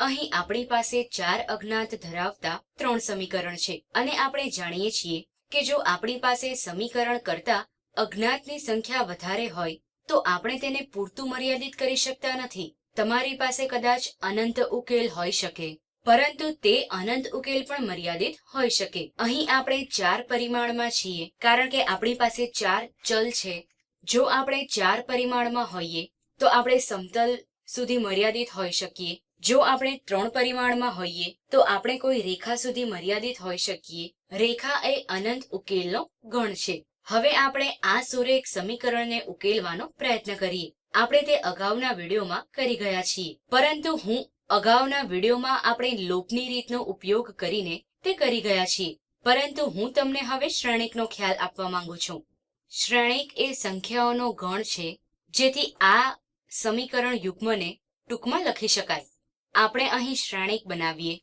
અહીં આપણી પાસે ચાર અજ્ઞાત ધરાવતા ત્રણ સમીકરણ છે. અને આપણે જાણીએ છીએ કે જો આપણી પાસે સમીકરણ કરતા અજ્ઞાતની સંખ્યા વધારે હોય, તો આપણે તેને પૂરતું મર્યાદિત કરી શકતા નથી. તમારી પાસે કદાચ અનંત ઉકેલ હોઈ શકે, પરંતુ તે અનંત ઉકેલ પણ મર્યાદિત હોઈ શકે. અહીં આપણે ચાર પરિમાણમાં છીએ, કારણ કે આપણી પાસે ચાર ચલ છે. જો આપણે ચાર પરિમાણમાં હોઈએ, તો આપણે સમતલ સુધી મર્યાદિત હોઈ શકીએ. જો આપણે ત્રણ પરિમાણમાં હોઈએ, તો આપણે કોઈ રેખા સુધી મર્યાદિત હોઈ શકીએ. રેખા એ અનંત ઉકેલનો ગણ છે. હવે આપણે આ સુરેખ સમીકરણને ઉકેલવાનો પ્રયત્ન કરીએ. આપણે તે અગાઉના વિડીયોમાં કરી ગયા છીએ. પરંતુ હું અગાઉના વિડીયોમાં આપણે લોપની રીતનો ઉપયોગ કરીને તે કરી ગયા છીએ. પરંતુ હું તમને હવે શ્રેણિકનો ખ્યાલ આપવા માંગુ છું. શ્રેણિક એ સંખ્યાઓનો ગણ છે, જેથી આ સમીકરણ યુગ્મને ટૂંકમાં લખી શકાય. આપણે અહીં શ્રેણિક બનાવીએ.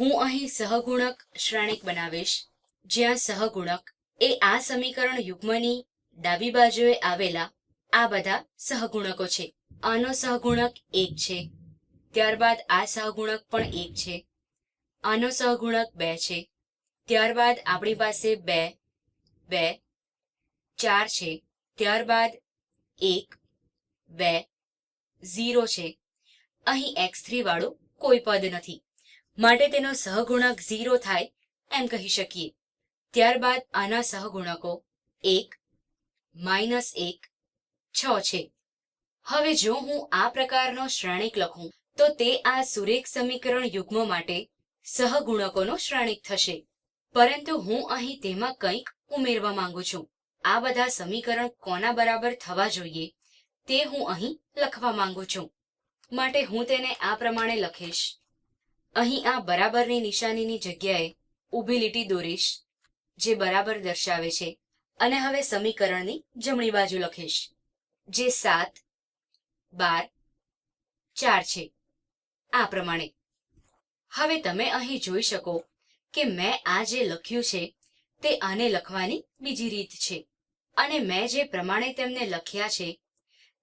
હું અહીં સહગુણક શ્રેણિક બનાવીશ. જ્યાં સહગુણક એ આ સમીકરણ યુગ્મની ડાબી બાજુએ આવેલા આ બધા સહગુણકો છે. આનો સહગુણક એક છે. ત્યારબાદ આ સહગુણક પણ એક છે. આનો સહગુણક બે છે. ત્યારબાદ આપણી પાસે બે બે, ચાર છે. ત્યારબાદ એક, બે, ઝીરો છે. અહીં એક્સ થ્રી વાળું કોઈ પદ નથી. માટે તેનો સહગુણક ઝીરો થાય એમ કહી શકીએ. ત્યારબાદ આના સહગુણકો એક માઇનસ એક, છ છે. હવે જો હું આ પ્રકારનો શ્રેણિક લખું, તો તે આ સુરેખ સમીકરણ યુગ્મ માટે સહગુણકોનો શ્રેણિક થશે. પરંતુ હું અહીં તેમાં કંઈક ઉમેરવા માંગુ છું. આ બધા સમીકરણ કોના બરાબર થવા જોઈએ, તે હું અહીં લખવા માંગુ છું. માટે હું તેને આ પ્રમાણે લખીશ. અહીં આ બરાબરની નિશાનીની જગ્યાએ ઊભી લીટી દોરીશ, જે બરાબર દર્શાવે છે, અને હવે સમીકરણની જમણી બાજુ લખીશ, જે સાત, બાર, ચાર છે, આ પ્રમાણે. હવે તમે અહીં જોઈ શકો કે મેં આ જે લખ્યું છે, તે આને લખવાની બીજી રીત છે, અને મેં જે પ્રમાણે તેમને લખ્યા છે,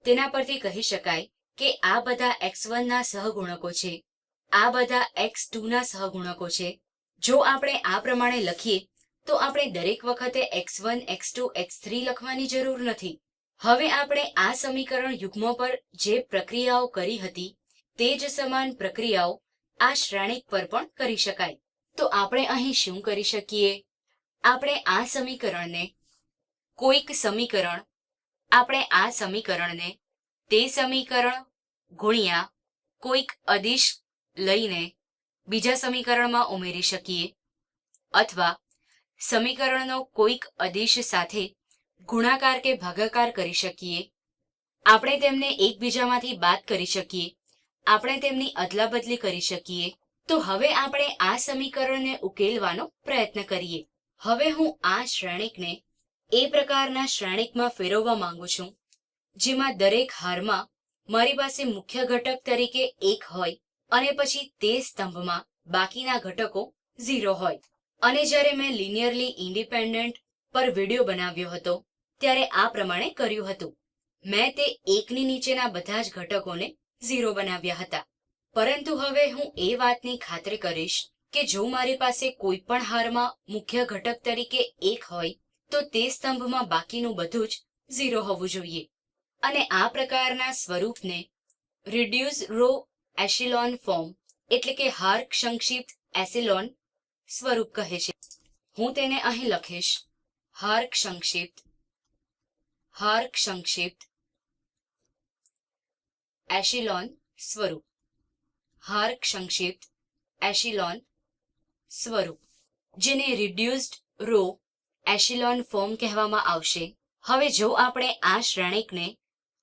તેના પરથી કહી શકાય કે આ બધા એક્સ વનના સહગુણકો છે. આ બધા એક્સ ટુના સહગુણકો છે. જો આપણે આ પ્રમાણે લખીએ, તો આપણે દરેક વખતે x1 x2 x3 લખવાની જરૂર નથી. હવે આપણે આ સમીકરણ યુગ્મ પર જે પ્રક્રિયાઓ કરી હતી, તે જ સમાન પ્રક્રિયાઓ આ શ્રેણિક પર પણ કરી શકાય. તો આપણે અહીં શું કરી શકીએ? આપણે આ સમીકરણને કોઈક સમીકરણ, આપણે આ સમીકરણને તે સમીકરણ ગુણ્યા કોઈક અદિશ લઈને બીજા સમીકરણમાં ઉમેરી શકીએ. અથવા સમીકરણનો કોઈક અદિશ સાથે ગુણાકાર કે ભાગાકાર કરી શકીએ. આપણે તેમને એકબીજામાંથી બાદ કરી શકીએ. આપણે તેમની અદલાબદલી કરી શકીએ. તો હવે આપણે આ સમીકરણને ઉકેલવાનો પ્રયત્ન કરીએ. હવે હું આ શ્રેણિકને એ પ્રકારના શ્રેણિકમાં ફેરવવા માંગુ છું. જેમાં દરેક હારમાં મારી પાસે મુખ્ય ઘટક તરીકે એક હોય અને પછી તે સ્તંભમાં બાકીના ઘટકો ઝીરો હોય. અને જ્યારે મેં લિનિયરલી ઇન્ડિપેન્ડન્ટ પર વીડિયો બનાવ્યો હતો, ત્યારે આ પ્રમાણે કર્યું હતું. મેં તે એકની નીચેના બધા જ ઘટકોને ઝીરો બનાવ્યા હતા. પરંતુ હવે હું એ વાતની ખાતરી કરીશ કે જો મારી પાસે કોઈ પણ હારમાં મુખ્ય ઘટક તરીકે એક હોય, તો તે સ્તંભમાં બાકીનું બધું જ ઝીરો હોવું જોઈએ. અને આ પ્રકારના સ્વરૂપને રિડ્યુસ રો એશિલોન ફોર્મ એટલે કે હાર્ક સંક્ષિપ્ત એસિલોન સ્વરૂપ કહે છે. હું તેને અહીં લખીશ. હાર્ક સંક્ષિપ્ત હાર્ક સંક્ષિપ્ત એશિલોન સ્વરૂપ. હાર્ક સંક્ષિપ્ત એશિલોન સ્વરૂપ. જેને રિડ્યુસ્ડ રો એશિલોન ફોર્મ કહેવામાં આવશે. હવે જો આપણે આ શ્રેણિકને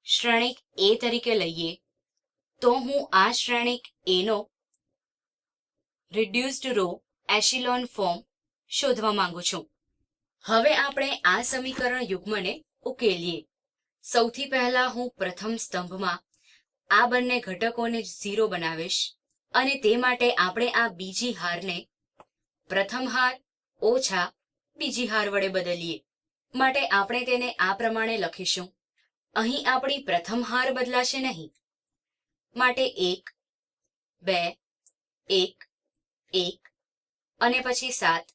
શ્રેણિક એ તરીકે લઈએ, તો હું આ શ્રેણિક એનો રિડ્યુસ્ડ રો એશિલોન ફોર્મ શોધવા માંગુ છું. હવે આપણે આ સમીકરણ યુગ્મને ઉકેલીએ. સૌથી પહેલા હું પ્રથમ સ્તંભમાં આ બંને ઘટકોને ઝીરો બનાવીશ અને તે માટે આપણે આ બીજી હારને પ્રથમ હાર ઓછા બીજી હાર વડે બદલીએ. માટે આપણે તેને આ પ્રમાણે લખીશું. અહીં આપણી પ્રથમ હાર બદલાશે નહીં. માટે એક, બે, એક એક, અને પછી સાત.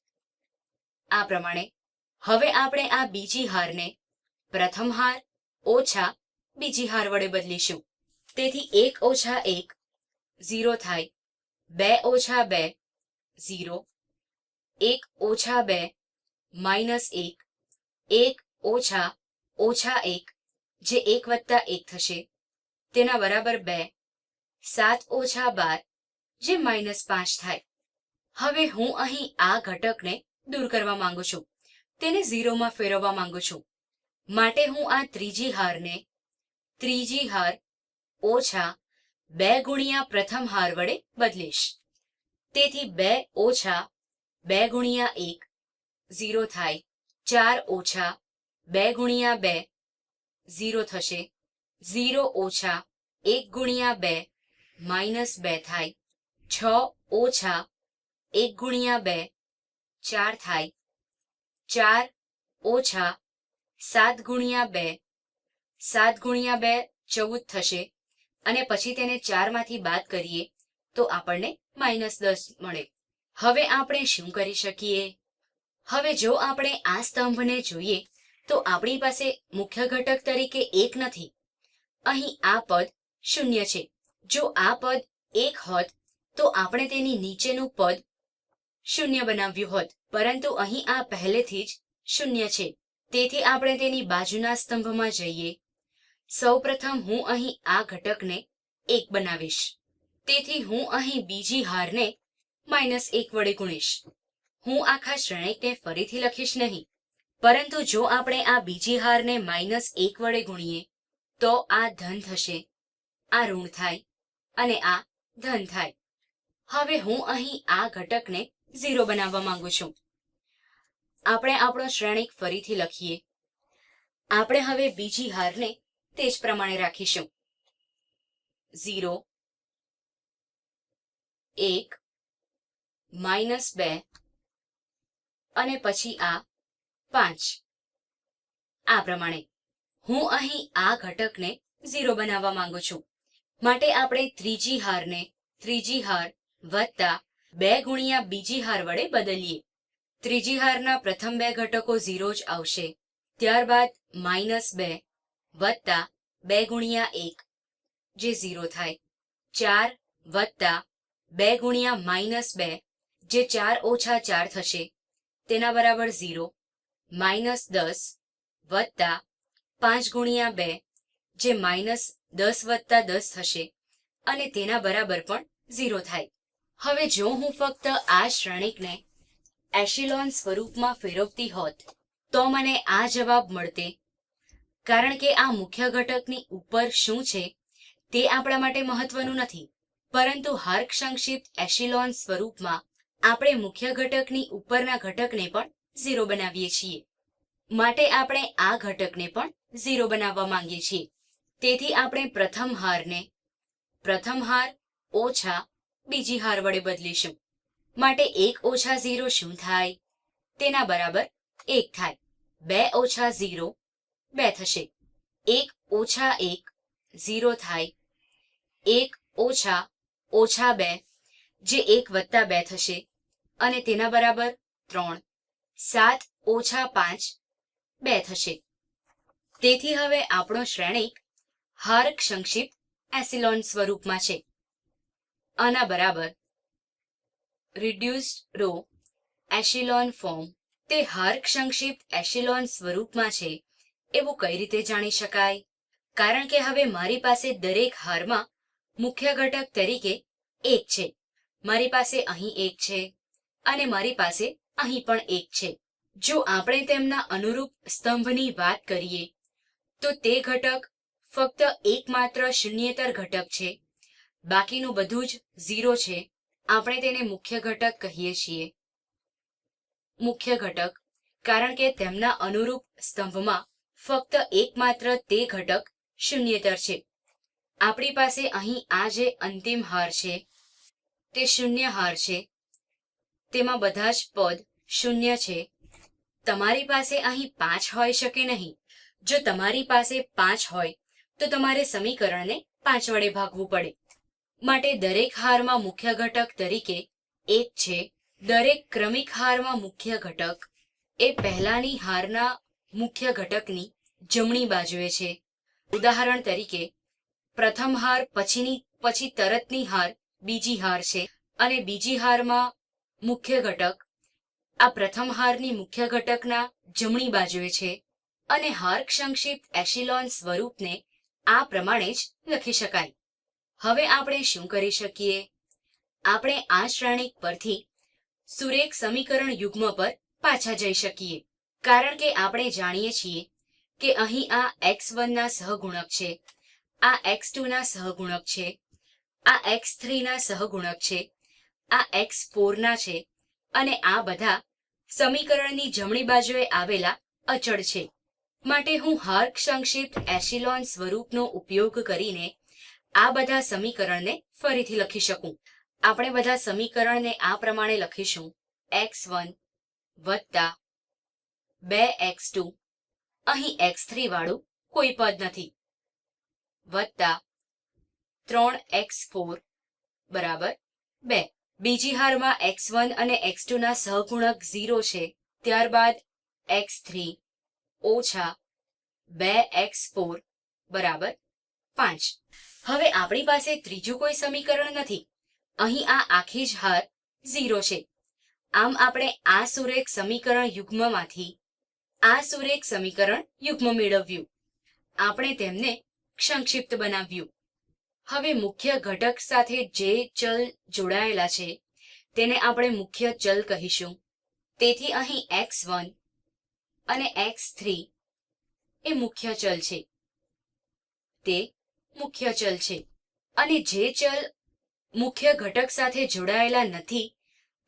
આ પ્રમાણે હવે આપણે આ બીજી હારને પ્રથમ હાર ઓછા બીજી હાર વડે બદલીશું. તેથી એક ઓછા એક, ઝીરો થાય. બે ઓછા બે, ઝીરો. એક ઓછા બે, માઇનસ એક. એક ઓછા ઓછા એક. જે એક વત્તા એક થશે. તેના બરાબર બે, સાત ઓછા બાર, જે માઇનસ પાંચ થાય. હવે હું અહીં આ ઘટકને દૂર કરવા માંગુ છું. તેને ઝીરોમાં ફેરવવા માંગુ છું. માટે હું આ ત્રીજી હારને, ત્રીજી હાર ઓછા બે ગુણ્યા પ્રથમ હાર વડે બદલીશ. તેથી બે ઓછા બે ગુણ્યા એક, ઝીરો થાય. ચાર ઓછા બે ગુણ્યા બે ઝીરો થશે. ઝીરો ઓછા એક ગુણ્યા બે માઇનસ બે થાય. છ ઓછા એક ગુણ્યા બે ચાર થાય. ચાર ઓછા સાત ગુણ્યા બે સાત ગુણ્યા બે ચૌદ થશે. અને પછી તેને ચારમાંથી બાદ કરીએ તો આપણને માઇનસ દસ મળે. હવે આપણે શું કરી શકીએ? હવે જો આપણે આ સ્તંભને જોઈએ તો આપણી પાસે મુખ્ય ઘટક તરીકે એક નથી. અહીં આ પદ શૂન્ય છે. જો આ પદ એક હોત, તો આપણે તેની નીચેનું પદ શૂન્ય બનાવ્યું હોત. પરંતુ અહીં આ પહેલેથી જ શૂન્ય છે. તેથી આપણે તેની બાજુના સ્તંભમાં જઈએ. સૌપ્રથમ હું અહીં આ ઘટકને એક બનાવીશ. તેથી હું અહીં બીજી હારને માઇનસ એક વડે ગુણીશ. હું આખા શ્રેણિકને ફરીથી લખીશ નહીં. પરંતુ જો આપણે આ બીજી હારને માઇનસ એક વડે ગુણીએ, તો આ ધન થશે, આ ઋણ થાય અને આ ધન થાય. હવે હું અહીં આ ઘટકને ઝીરો બનાવવા માંગુ છું. આપણે આપણો શ્રેણિક ફરીથી લખીએ. આપણે હવે બીજી હારને તે જ પ્રમાણે રાખીશું. ઝીરો, એક માઇનસ બે અને પછી આ પાંચ. આ પ્રમાણે હું અહીં આ ઘટકને ઝીરો બનાવવા માંગુ છું. માટે આપણે ત્રીજી હારને ત્રીજી હાર વત્તા બે ગુણ્યા બીજી હાર વડે બદલીએ. ત્રીજી હારના પ્રથમ બે ઘટકો ઝીરો જ આવશે. ત્યારબાદ માઇનસ બે વત્તા બે ગુણ્યા એક જે ઝીરો થાય. ચાર વત્તા બે ગુણ્યા માઇનસ બે જે ચાર ઓછા ચાર થશે. તેના બરાબર ઝીરો. માઇનસ દસ વત્તા પાંચ ગુણ્યા બે, જે માઇનસ દસ વત્તા દસ થશે અને તેના બરાબર પણ ઝીરો થાય. હવે જો હું ફક્ત આ શ્રેણિકને એશિલોન સ્વરૂપમાં ફેરવતી હોત, તો મને આ જવાબ મળતે. કારણ કે આ મુખ્ય ઘટકની ઉપર શું છે, તે આપણા માટે મહત્વનું નથી. પરંતુ હર્ક સંક્ષિપ્ત એશિલોન સ્વરૂપમાં આપણે મુખ્ય ઘટકની ઉપરના ઘટકને પણ ઝીરો બનાવીએ છીએ. માટે આપણે આ ઘટકને પણ ઝીરો બનાવવા માંગીએ છીએ. તેથી આપણે પ્રથમ હારને, પ્રથમ હાર ઓછા બીજી હાર વડે બદલીશું. માટે એક ઓછા ઝીરો શું થાય? તેના બરાબર એક થાય. બે ઓછા ઝીરો, બે થશે. એક ઓછા એક, ઝીરો થાય. એક ઓછા ઓછા બે, જે એક વત્તા બે થશે. અને તેના બરાબર ત્રણ સાત ઓછા પાંચ બે થશે. તેથી હવે આપણો શ્રેણિક હાર્ક સંક્ષિપ્ત એસિલોન સ્વરૂપમાં છે. આના બરાબર રિડ્યુસ્ડ રો એશિલોન ફોર્મ તે હાર્ક સંક્ષિપ્ત એશિલોન સ્વરૂપમાં છે એવું કઈ રીતે જાણી શકાય? કારણ કે હવે મારી પાસે દરેક હારમાં મુખ્ય ઘટક તરીકે એક છે. મારી પાસે અહીં એક છે અને મારી પાસે અહીં પણ એક છે. જો આપણે તેમના અનુરૂપ સ્તંભની વાત કરીએ, તો તે ઘટક ફક્ત એકમાત્ર શૂન્યેતર ઘટક છે. બાકીનું બધું જ ઝીરો છે. આપણે તેને મુખ્ય ઘટક કહીએ છીએ. મુખ્ય ઘટક, કારણ કે તેમના અનુરૂપ સ્તંભમાં ફક્ત એકમાત્ર તે ઘટક શૂન્યેતર છે. આપણી પાસે અહીં આ જે અંતિમ હાર છે, તે શૂન્ય હાર છે. તેમાં બધા જ પદ શૂન્ય છે. તમારી પાસે અહીં પાંચ હોઈ શકે નહીં. જો તમારી પાસે પાંચ હોય, તો તમારે સમીકરણને પાંચ વડે ભાગવું પડે. માટે દરેક હારમાં મુખ્ય ઘટક તરીકે એક છે. દરેક ક્રમિક હારમાં મુખ્ય ઘટક એ પહેલાની હારના મુખ્ય ઘટકની જમણી બાજુએ છે. ઉદાહરણ તરીકે, પ્રથમ હાર પછીની, પછી તરતની હાર બીજી હાર છે અને બીજી હારમાં મુખ્ય ઘટક. આ પ્રથમ હારની મુખ્ય ઘટકના જમણી બાજુએ છે અને હાર્ક સંક્ષિપ્ત એશિલોન સ્વરૂપને આ પ્રમાણે જ લખી શકાય. હવે આપણે શું કરી શકીએ? આપણે આ શ્રેણિક પરથી સુરેખ સમીકરણ યુગ્મ પર પાછા જઈ શકીએ. કારણ કે આપણે જાણીએ છીએ કે અહીં આ એક્સ વનના સહગુણક છે, આ એક્સ ટુના સહગુણક છે, આ એક્સ થ્રીના સહગુણક છે આ એક્સ ફોરના છે અને આ બધા સમીકરણની જમણી બાજુએ આવેલા અચળ છે. માટે હું હાર્ક સંક્ષિપ્ત એશિલોન સ્વરૂપનો ઉપયોગ કરીને આ બધા સમીકરણને ફરીથી લખી શકું. આપણે બધા સમીકરણને આ પ્રમાણે લખીશું. એક્સ વન વત્તા બે એક્સ ટુ અહીં x3 વાળું કોઈ પદ નથી. વત્તા ત્રણ એક્સ ફોર બરાબર બે. બીજી હારમાં એક્સ વન અને એક્સ ટુના સહગુણક ઝીરો છે. ત્યારબાદ એક્સ થ્રી ઓછા બે એક્સ ફોર બરાબર પાંચ. હવે આપણી પાસે ત્રીજું કોઈ સમીકરણ નથી. અહીં આ આખી જ હાર ઝીરો છે. આમ આપણે આ સુરેખ સમીકરણ યુગ્મમાંથી આ સુરેખ સમીકરણ યુગ્મ મેળવ્યું. આપણે તેમને સંક્ષિપ્ત બનાવ્યું. હવે મુખ્ય ઘટક સાથે જે ચલ જોડાયેલા છે, તેને આપણે મુખ્ય ચલ કહીશું. તેથી અહીં એક્સ વન અને એક્સ થ્રી એ મુખ્ય ચલ છે. તે મુખ્ય ચલ છે. અને જે ચલ મુખ્ય ઘટક સાથે જોડાયેલા નથી,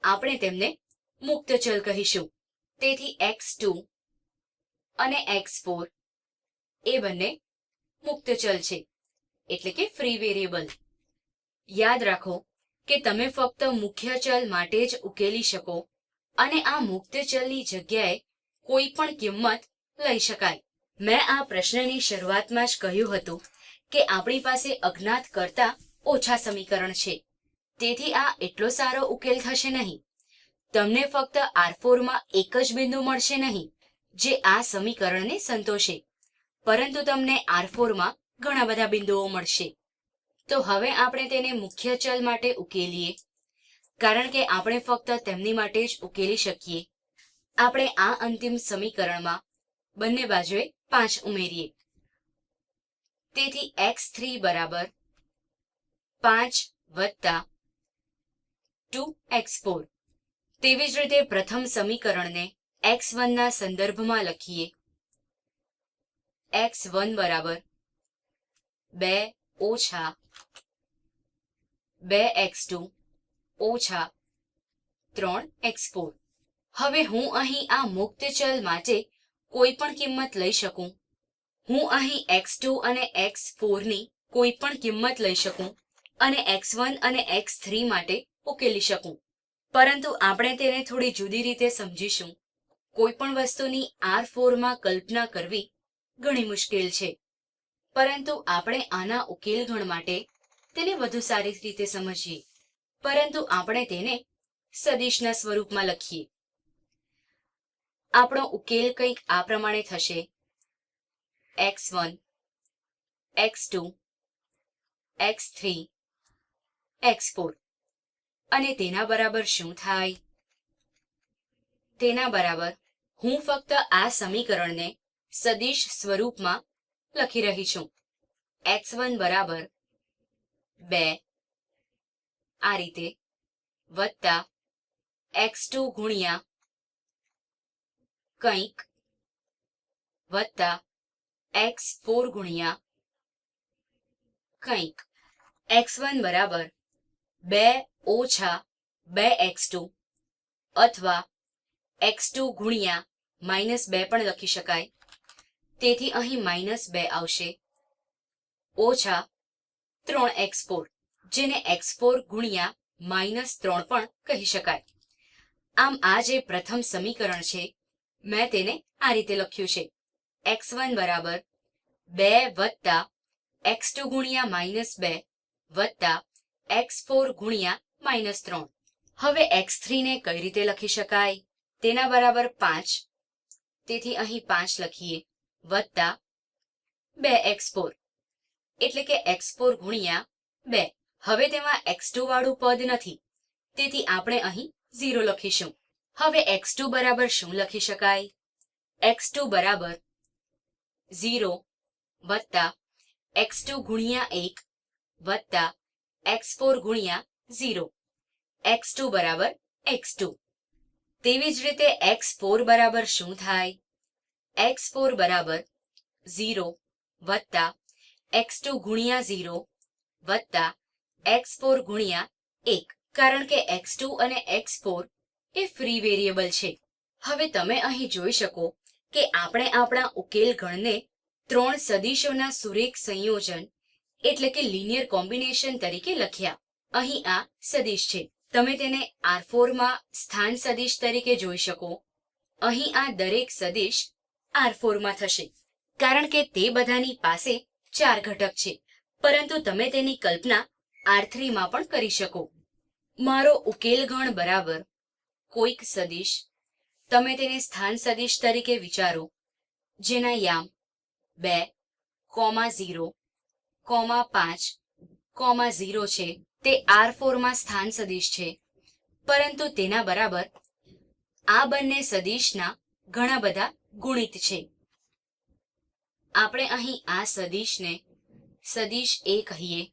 આપણે તેમને મુક્ત ચલ કહીશું. તેથી એક્સ ટુ અને એક્સ ફોર એ બંને મુક્ત ચલ છે. એટલે કે ફ્રી વેરિયેબલ યાદ રાખો કે તમે ફક્ત મુખ્ય ચલ માટે જ ઉકેલી શકો અને આ મુક્ત ચલની જગ્યાએ કોઈ પણ કિંમત લઈ શકાય. મેં આ પ્રશ્નની શરૂઆતમાં જ કહ્યું હતું કે આપણી પાસે અજ્ઞાત કરતા ઓછા સમીકરણ છે. તેથી આ એટલો સારો ઉકેલ થશે નહીં. તમને ફક્ત આર ફોરમાં એક જ બિંદુ મળશે નહીં, જે આ સમીકરણને સંતોષે. પરંતુ તમને R4 માં ઘણા બધા બિંદુઓ મળશે. તો હવે આપણે તેને મુખ્ય ચલ માટે ઉકેલીએ. કારણ કે આપણે ફક્ત તેમની માટે જ ઉકેલી શકીએ. આપણે આ અંતિમ સમીકરણમાં બંને બાજુએ પાંચ ઉમેરીએ. તેથી એક્સ થ્રી બરાબર પાંચ વત્તા ટુ એક્સ ફોર. તેવી જ રીતે પ્રથમ સમીકરણને એક્સ વનના સંદર્ભમાં લખીએ. એક્સ વન બરાબર બે ઓછા બે એક્સ ટુ ઓછા ત્રણ એક્સ ફોર. હવે હું અહીં આ મુક્ત ચલ માટે કોઈ પણ કિંમત લઈ શકું? હું અહીં એક્સ ટુ અને એક્સ ફોરની કોઈ પણ કિંમત લઈ શકું? અને એક્સ વન અને એક્સ થ્રી માટે ઉકેલી શકું? પરંતુ આપણે તેને થોડી જુદી રીતે સમજીશું. કોઈ પણ વસ્તુની આર ફોરમાં કલ્પના કરવી ઘણી મુશ્કેલ છે. પરંતુ આપણે આના ઉકેલ ગણ માટે તેને વધુ સારી રીતે સમજીએ. પરંતુ આપણે તેને સદિશના સ્વરૂપમાં લખીએ. આપણો ઉકેલ કંઈક આ પ્રમાણે થશે. x1 x2 x3 x4 અને તેના બરાબર શું થાય? તેના બરાબર હું ફક્ત આ સમીકરણને સદિશ સ્વરૂપમાં લખી રહી છું. એક્સ વન બરાબર બે આ રીતે વત્તા એક્સ ટુ ગુણ્યા કંઈક વત્તા એક્સ ફોર ગુણ્યા કંઈક. એક્સ વન બરાબર બે ઓછા બે x2 અથવા એક્સ ટુ ગુણ્યા માઇનસ બે પણ લખી શકાય. તેથી અહીં માઇનસ બે આવશે. ઓછા ત્રણ એક્સ ફોર, જેને એક્સ ફોર ગુણ્યા માઇનસ ત્રણ પણ કહી શકાય. આમ આ જે પ્રથમ સમીકરણ છે, મેં તેને આ રીતે લખ્યું છે. એક્સ વન બરાબર બે વત્તા એક્સ ટુ ગુણ્યા માઇનસ બે વત્તા એક્સ ફોર ગુણ્યા માઇનસ ત્રણ. હવે એક્સ થ્રીને કઈ રીતે લખી શકાય? તેના બરાબર પાંચ. તેથી અહીં પાંચ લખીએ. વત્તા બે એક્સ ફોર. એટલે કે એક્સ ફોર ગુણ્યા બે. હવે તેમાં એક્સ ટુ વાળું પદ નથી. તેથી આપણે અહીં ઝીરો લખીશું. હવે એક્સ ટુ બરાબર શું લખી શકાય? એક્સ ટુ બરાબર ઝીરો વત્તા એક્સ ટુ ગુણ્યા એક વત્તા એક્સ ફોર ગુણ્યા ઝીરો. એક્સ ટુ બરાબર એક્સ ટુ. તેવી જ રીતે એક્સ ફોર બરાબર શું થાય? એક્સ ફોર બરાબર ઝીરો વત્તા એક્સ ગુણ્યા ઝીરો વત્તા એક્સ ફોર ગુણ્યા એક. કારણ કે એક્સ ટુ અને એક્સ ફોર એ ફ્રી વેરિયેબલ છે. હવે તમે અહીં જોઈ શકો કે આપણે આપણા ઉકેલ ગણને ત્રણ સદીશોના સુરેખ સંયોજન એટલે કે લિનિયર કોમ્બિનેશન તરીકે લખ્યા. અહીં આ સદીશ છે. તમે તેને આર ફોરમાં સ્થાન સદીશ તરીકે જોઈ શકો. અહીં આ દરેક સદીશ આર ફોરમાં થશે. કારણ કે તે બધાની પાસે ચાર ઘટક છે. પરંતુ તમે તેની કલ્પના આર થ્રીમાં પણ કરી શકો. મારો ઉકેલ ગણ બરાબર કોઈક સદિશ. તમે તેને સ્થાન સદિશ તરીકે વિચારો. જેના યામ બે, કોમા ઝીરો, કોમા પાંચ, કોમા ઝીરો છે. તે આર ફોરમાં સ્થાન સદિશ છે. પરંતુ તેના બરાબર આ બંને સદિશના ઘણા બધા ગુણિત છે. આપણે અહીં આ સદીશને સદીશ એ કહીએ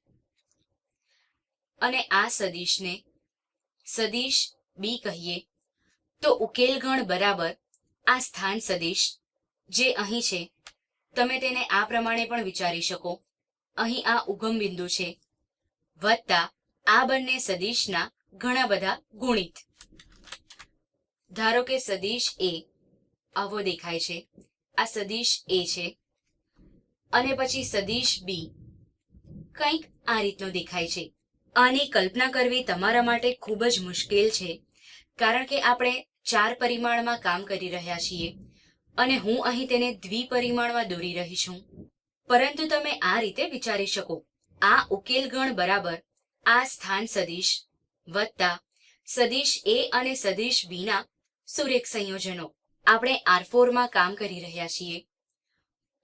અને આ સદીશને સદીશ બી કહીએ, તો ઉકેલગણ બરાબર આ સ્થાન સદીશ જે અહીં છે. તમે તેને આ પ્રમાણે પણ વિચારી શકો. અહીં આ ઉગમ બિંદુ છે. વત્તા આ બંને સદીશના ઘણા બધા ગુણિત. ધારો કે સદીશ એ આવો દેખાય છે. આ સદીશ એ છે. અને પછી સદીશ બી. કંઈક આ રીતનો દેખાય છે. આની કલ્પના કરવી તમારા માટે ખૂબ જ મુશ્કેલ છે. કારણ કે આપણે ચાર પરિમાણમાં કામ કરી રહ્યા છીએ. અને હું અહીં તેને દ્વિપરિમાણમાં દોરી રહી છું. પરંતુ તમે આ રીતે વિચારી શકો. આ ઉકેલ ગણ બરાબર આ સ્થાન સદીશ વત્તા સદીશ એ અને સદીશ બીના સુરેખ સંયોજનો. આપણે આર ફોરમાં કામ કરી રહ્યા છીએ.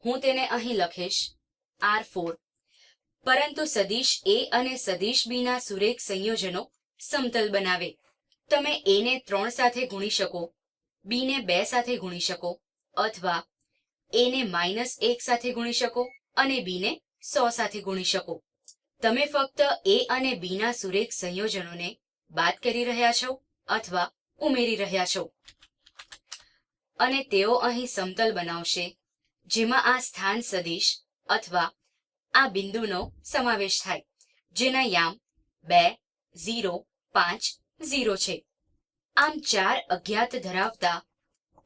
હું તેને અહીં લખીશ, આર ફોર. પરંતુ સદીશ એ અને સદીશ બી ના સુરેખ સંયોજનો સમતલ બનાવે. તમે એ ને ત્રણ સાથે ગુણી શકો, બી ને બે સાથે ગુણી શકો, અથવા એ ને માઇનસ એક સાથે ગુણી શકો અને બી ને સો સાથે ગુણી શકો. તમે ફક્ત એ અને બી ના સુરેખ સંયોજનોને બાદ કરી રહ્યા છો અથવા ઉમેરી રહ્યા છો. અને તેઓ અહીં સમતલ બનાવશે, જેમાં આ સ્થાન સદીશ અથવા આ બિંદુનો સમાવેશ થાય, જેના યામ બે, ઝીરો, પાંચ, ઝીરો છે. આમ ચાર અજ્ઞાત ધરાવતા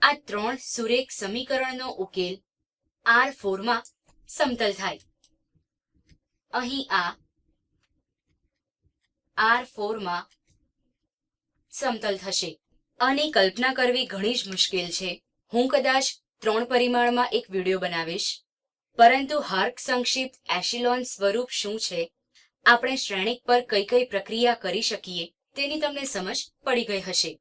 આ ત્રણ સુરેખ સમીકરણનો ઉકેલ આર ફોરમાં સમતલ થાય. અહીં આ આર ફોરમાં સમતલ થશે. આની કલ્પના કરવી ઘણી જ મુશ્કેલ છે. હું કદાચ ત્રણ પરિમાણમાં એક વીડિયો બનાવીશ. પરંતુ હાર્ક સંક્ષિપ્ત એશિલોન સ્વરૂપ શું છે? આપણે શ્રેણિક પર કઈ કઈ પ્રક્રિયા કરી શકીએ? તેની તમને સમજ પડી ગઈ હશે.